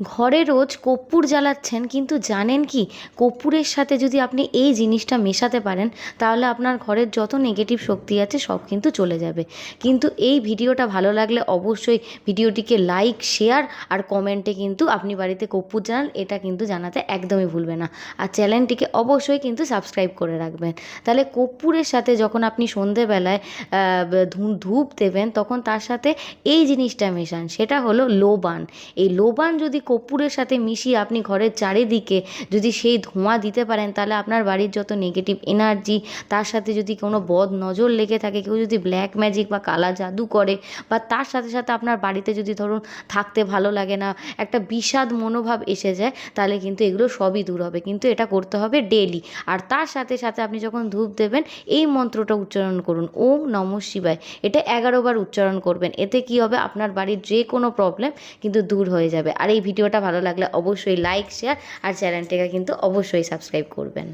ঘরে রোজ কর্পূর জ্বালাচ্ছেন, কিন্তু জানেন কি, কর্পূরের সাথে যদি আপনি এই জিনিসটা মেশাতে পারেন, তাহলে আপনার ঘরের যত নেগেটিভ শক্তি আছে সব কিন্তু চলে যাবে। কিন্তু এই ভিডিওটা ভালো লাগলে অবশ্যই ভিডিওটিকে লাইক শেয়ার আর কমেন্টে কিন্তু আপনি বাড়িতে কর্পূর জানান এটা কিন্তু জানাতে একদমই ভুলবে না। আর চ্যানেলটিকে অবশ্যই কিন্তু সাবস্ক্রাইব করে রাখবেন। তাহলে কর্পূরের সাথে যখন আপনি সন্ধেবেলায় ধূপ দেবেন, তখন তার সাথে এই জিনিসটা মেশান, সেটা হলো লোবান। এই লোবান যদি কর্পূরের সাথে মিশিয়ে আপনি ঘরের চারিদিকে যদি সেই ধোঁয়া দিতে পারেন, তাহলে আপনার বাড়ির যত নেগেটিভ এনার্জি তার সাথে যদি কোনো বদ নজর লেগে থাকে, কেউ যদি ব্ল্যাক ম্যাজিক বা কালা জাদু করে, বা তার সাথে সাথে আপনার বাড়িতে যদি ধরুন থাকতে ভালো লাগে না, একটা বিষাদ মনোভাব এসে যায়, তাহলে কিন্তু এগুলো সবই দূর হবে। কিন্তু এটা করতে হবে ডেলি আর তার সাথে সাথে আপনি যখন ধূপ দেবেন, এই মন্ত্রটা উচ্চারণ করুন। ওম নম শিবায়। এটা এগারো বার উচ্চারণ করবেন। এতে কি হবে? আপনার বাড়ির যে কোনো প্রবলেম কিন্তু দূর হয়ে যাবে। আর এই ভিডিওটা ভালো লাগলে অবশ্যই লাইক শেয়ার আর চ্যানেলটিকে কিন্তু অবশ্যই সাবস্ক্রাইব করবেন।